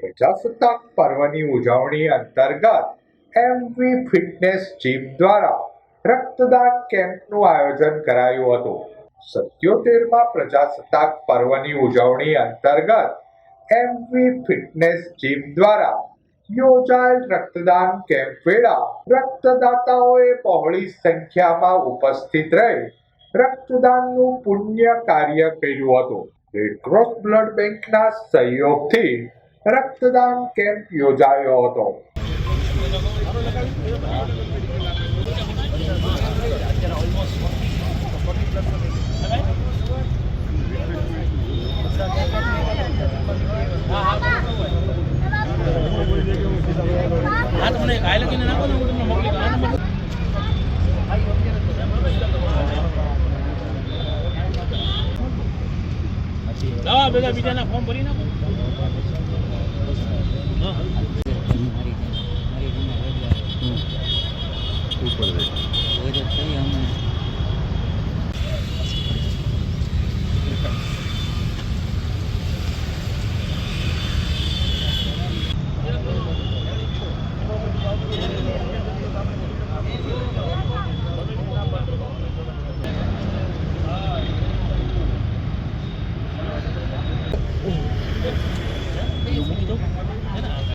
પ્રજાસત્તાક પર્વની ઉજવણી અંતર્ગત એમવી ફિટનેસ જીમ દ્વારા રક્તદાન કેમ્પનું આયોજન કરાયું હતું. સત્યોતેરમાં પ્રજાસત્તાક પર્વની ઉજવણી અંતર્ગત એમવી ફિટનેસ જીમ દ્વારા યોજાયેલ રક્તદાન કેમ્પ વેળા રક્તદાતાઓએ બહોળી સંખ્યામાં ઉપસ્થિત રહી રક્તદાનનું પુણ્ય કાર્ય કર્યું હતું. રેડક્રોસ બ્લડ બેંકના સહયોગથી રક્તદાન કેમ્પ યોજાયો હતો. હા તમને કાલે લખીને નાખો હું તમને મોકલી દઉં આ બધા બીજાના ફોર્મ ભરી નાખો. cái gì không nè Hãy subscribe cho kênh Ghiền Mì Gõ Để không bỏ lỡ những video hấp dẫn